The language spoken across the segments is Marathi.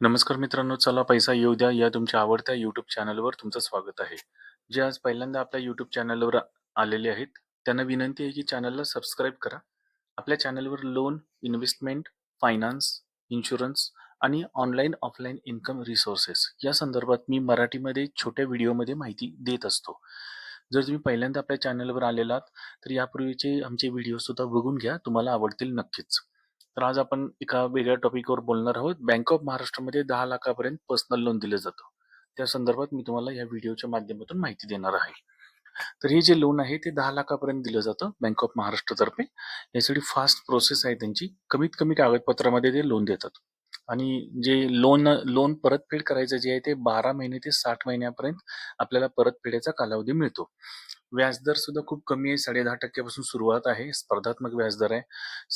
नमस्कार मित्रांनो, चला पैसा येऊ द्या या तुमच्या आवडत्या यूट्यूब चॅनलवर तुमचं स्वागत आहे. जे आज पहिल्यांदा आपल्या यूट्यूब चॅनलवर आलेले आहेत, त्यांना विनंती आहे की चॅनलला सबस्क्राईब करा. आपल्या चॅनलवर लोन, इन्व्हेस्टमेंट, फायनान्स, इन्शुरन्स आणि ऑनलाईन, ऑफलाईन इन्कम रिसोर्सेस या संदर्भात मी मराठीमध्ये छोट्या व्हिडिओमध्ये माहिती देत असतो. जर तुम्ही पहिल्यांदा आपल्या चॅनलवर आलेलात, तर यापूर्वीचे आमचे व्हिडिओसुद्धा बघून घ्या. तुम्हाला आवडतील नक्कीच. तर आज आपण एका वेगळ्या टॉपिकवर बोलणार आहोत. बँक ऑफ महाराष्ट्रामध्ये दहा लाखापर्यंत पर्सनल लोन दिलं जातं. त्या संदर्भात मी तुम्हाला या व्हिडिओच्या माध्यमातून माहिती देणार आहे. तर हे जे लोन आहे ते दहा लाखापर्यंत दिलं जातं बँक ऑफ महाराष्ट्रतर्फे यासाठी फास्ट प्रोसेस आहे त्यांची. कमीत कमी कागदपत्रामध्ये ते लोन देतात. आणि जे लोन लोन परतफेड करायचं जे आहे ते 12 महिने ते साठ महिन्यापर्यंत आपल्याला परतफेडीचा कालावधी मिळतो. व्याजदर सुद्धा खूप कमी आहे. साडे दहा टक्क्यापासून सुरुवात आहे. स्पर्धात्मक व्याजदर आहे.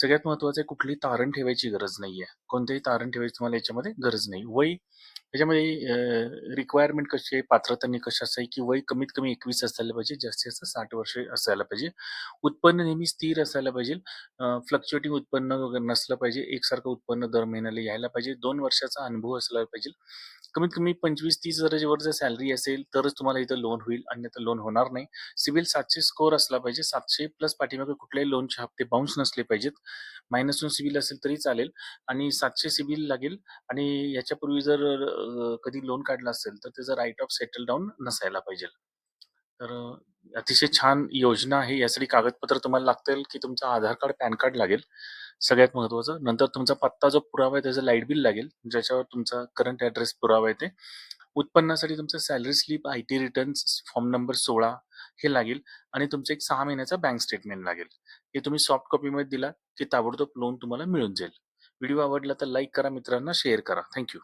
सगळ्यात महत्त्वाचं आहे तारण ठेवायची गरज नाही आहे कोणतेही तारण ठेवायची तुम्हाला याच्यामध्ये गरज नाही. वय याच्यामध्ये रिक्वायरमेंट कशी आहे, पात्रता निकष असाय आहे की वय कमीत कमी 21 असायला पाहिजे. जास्तीत जास्त साठ वर्षे असायला पाहिजे. उत्पन्न नेहमी स्थिर असायला पाहिजे. फ्लक्च्युएटिंग उत्पन्न वगैरे नसलं पाहिजे. एकसारखं उत्पन्न दर महिन्याला यायला पाहिजे. दोन वर्षाचा अनुभव असला पाहिजे. कमीत कमी 25-30 हजाराच्या वर जर सॅलरी असेल तरच तुम्हाला इथं लोन होईल. अन्यथा लोन होणार नाही. सिबिल सातशे स्कोर असला पाहिजे. सातशे प्लस पाठीमागे कुठल्याही लोनचे हप्ते बाउन्स नसले पाहिजेत. मायनसून सिबिल असेल तरी चालेल आणि सातशे सिबिल लागेल आणि याच्यापूर्वी जर कधी लोन काढलं असेल तर त्याचं राईट ऑफ सेटल डाउन नसायला पाहिजे. तर अतिशय छान योजना आहे. यासाठी कागदपत्र तुम्हाला लागतील की तुमचं आधार कार्ड, पॅन कार्ड लागेल. सगळ्यात महत्त्वाचं. नंतर तुमचा पत्ता जो पुरावा आहे त्याचं लाइट बिल लागेल. ज्याच्यावर तुमचा करंट ॲड्रेस पुरावा आहे ते. उत्पन्नासाठी तुमचं salary slip, IT returns, form number 16 हे लागेल आणि तुमचं एक सहा महिन्याचा बँक स्टेटमेंट लागेल. हे तुम्ही सॉफ्ट कॉपीमध्ये दिलात की ताबडतोब लोन तुम्हाला मिळून जाईल. व्हिडिओ आवडला तर लाईक करा, मित्रांना शेअर करा. थँक्यू